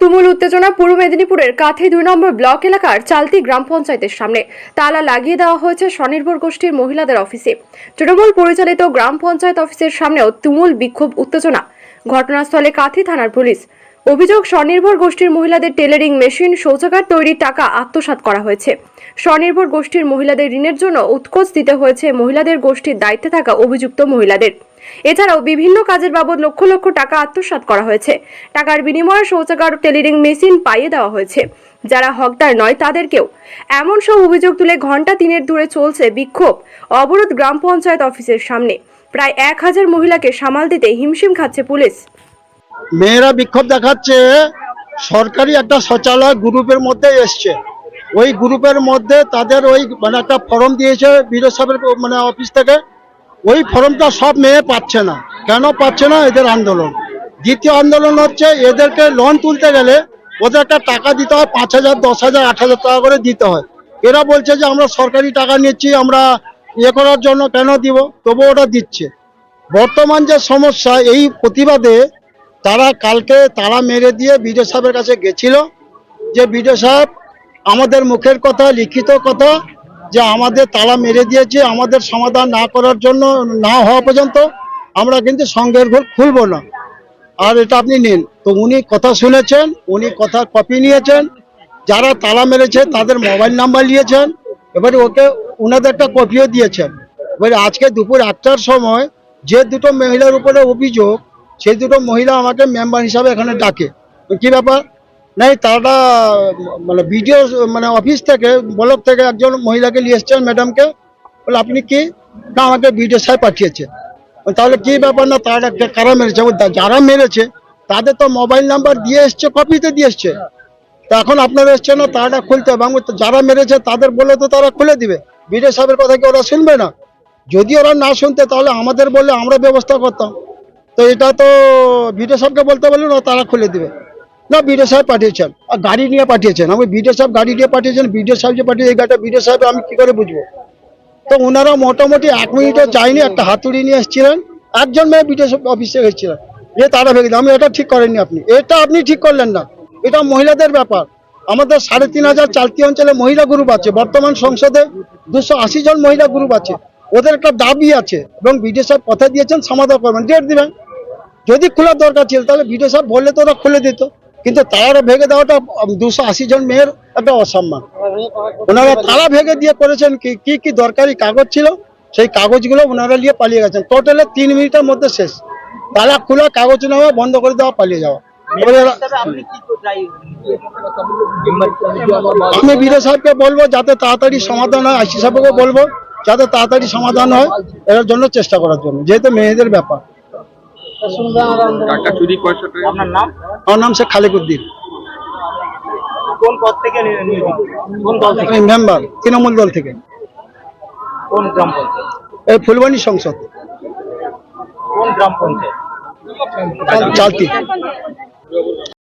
তুমুল উত্তেজনা পূর্ব মেদিনীপুরের কাথি দুই নম্বর ব্লক এলাকার চালতি গ্রাম পঞ্চায়েতের সামনে। তালা লাগিয়ে দেওয়া হয়েছে স্বনির্ভর গোষ্ঠীর মহিলাদের অফিসে। তৃণমূল পরিচালিত গ্রাম পঞ্চায়েত অফিসের সামনেও তুমুল বিক্ষোভ, উত্তেজনা। ঘটনাস্থলে কাথি থানার পুলিশ। অভিযোগ, স্বনির্ভর গোষ্ঠীর মহিলাদের টেলারিং মেশিন, শৌচাগার তৈরির টাকা আত্মসাৎ করা হয়েছে। স্বনির্ভর গোষ্ঠীর মহিলাদের ঋণের জন্য উৎকোচ দিতে হয়েছে মহিলাদের গোষ্ঠীর দায়িত্বে থাকা অভিযুক্ত মহিলাদের। এছাড়াও বিভিন্ন কাজের বাবদ লক্ষ লক্ষ টাকা আত্মসাৎ করা হয়েছে। টাকার বিনিময়ে শৌচাগার, টেলিরিং মেশিন পাইয়ে দেওয়া হয়েছে। যারা হকদার নয়, তাদেরকেও। এমন সব অভিযোগ তুলে ঘণ্টা তিনের দূরে চলছে বিক্ষোভ অবরোধ গ্রাম পঞ্চায়েত অফিসের সামনে। প্রায় এক হাজার মহিলাকে সামাল দিতে হিমশিম খাচ্ছে পুলিশ। মেয়েরা বিক্ষোভ দেখাচ্ছে, সরকারি একটা শৌচালয় গ্রুপের মধ্যে এসছে। ওই গ্রুপের মধ্যে তাদের ওই মানে একটা ফর্ম দিয়েছে বিডিও সাহেবের মানে অফিস থেকে। ওই ফর্মটা সব মেয়ে পাচ্ছে না। কেন পাচ্ছে না? এদের আন্দোলন। দ্বিতীয় আন্দোলন হচ্ছে এদেরকে লোন তুলতে গেলে ওদের একটা টাকা দিতে হয় পাঁচ হাজার, দশ হাজার, আট হাজার টাকা করে দিতে হয়। এরা বলছে যে আমরা সরকারি টাকা নিচ্ছি, আমরা ইয়ে করার জন্য কেন দিব? তবু ওটা দিচ্ছে। বর্তমান যে সমস্যা, এই প্রতিবাদে তারা কালকে তারা মেরে দিয়ে বিডিও সাহেবের কাছে গেছিল যে বিডিও সাহেব, আমাদের মুখের কথা, লিখিত কথা যে আমাদের তালা মেরে দিয়েছে, আমাদের সমাধান না করার জন্য না হওয়া পর্যন্ত আমরা কিন্তু সঙ্গের ঘর খুলবো না। আর এটা আপনি নিন। তো উনি কথা শুনেছেন, উনি কথা কপি নিয়েছেন। যারা তালা মেরেছে, তাদের মোবাইল নাম্বার নিয়েছেন। এবারে ওকে ওনাদের একটা কপিও দিয়েছেন। এবারে আজকে দুপুর আটটার সময় যে দুটো মহিলার উপরে অভিযোগ, সেই দুটো মহিলা আমাকে মেম্বার হিসাবে এখানে ডাকে। কি ব্যাপার? নাই, তারা মানে বিডিও মানে অফিস থেকে ব্লক থেকে একজন মহিলাকে নিয়ে এসছেন ম্যাডামকে। বলে, আপনি কি? না, আমাকে বিডিও সাহেব পাঠিয়েছে। তাহলে কি ব্যাপার না, তারা কারা মেরেছে? যারা মেরেছে, তাদের তো মোবাইল নাম্বার দিয়ে এসছে, কপিতে দিয়ে এসছে। তা এখন আপনারা এসছে না, তারা খুলতে হবে। যারা মেরেছে, তাদের বলে তো তারা খুলে দিবে। বিডিও সাহেবের কথা কি ওরা শুনবে না? যদি ওরা না শুনতে, তাহলে আমাদের বলে আমরা ব্যবস্থা করতাম। তো এটা তো বিডিও সাহেবকে বলতে বলল না, তারা খুলে দিবে। না, বিডিও সাহেব পাঠিয়েছেন। আর গাড়ি নিয়ে পাঠিয়েছেন। আমি বিডিও সাহেব গাড়ি নিয়ে পাঠিয়েছেন, বিডিও সাহেব যে পাঠিয়ে এই গাড়িটা বিডিও সাহেব, আমি কি করে বুঝব? তো ওনারা মোটামুটি এক মিনিটও চাইনি, একটা হাতুড়ি নিয়ে এসেছিলেন, একজন মেয়ে বিডিও অফিসে এসেছিলেন যে তারা ভেঙে। আমি এটা ঠিক করেননি আপনি। এটা আপনি ঠিক করলেন না। এটা মহিলাদের ব্যাপার। আমাদের সাড়ে তিন হাজার চালতি অঞ্চলে মহিলা গ্রুপ আছে। বর্তমান সংসদে দুশো আশি জন মহিলা গ্রুপ আছে। ওদের একটা দাবি আছে এবং বিডিও সাহেব কথা দিয়েছেন, সমাধান করবেন। ডেট দিবেন। যদি খোলার দরকার ছিল, তাহলে বিডিও সাহেব বললে তো ওরা খুলে দিত। কিন্তু তারা ভেঙে দেওয়াটা দুশো আশি জন মেয়ের একটা অসম্মান। ওনারা তারা ভেঙে দিয়ে করেছেন কি কি কি দরকারি কাগজ ছিল সেই কাগজগুলো ওনারা নিয়ে পালিয়ে গেছেন। টোটালে তিন মিনিটের মধ্যে শেষ। তারা খোলা কাগজ নেওয়া বন্ধ করে দেওয়া পালিয়ে যাওয়া। আমি বিডিও সাহেবকে বলব যাতে তাড়াতাড়ি সমাধান হয় আইসি সাহেবকে বলব যাতে তাড়াতাড়ি সমাধান হয় এর জন্য চেষ্টা করার জন্য যেহেতু মেয়েদের ব্যাপার। টাকা চুরি পয়সাটা আপনার নাম? আমার নাম শেখ খালেকুদ্দিন কোন পদ থেকে কোন দল থেকে? মেম্বার তৃণমূল দল থেকে। কোন গ্রাম পঞ্চায়েত? এই ফুলবাণী সংসদ। কোন গ্রাম পঞ্চায়েত? চালতি।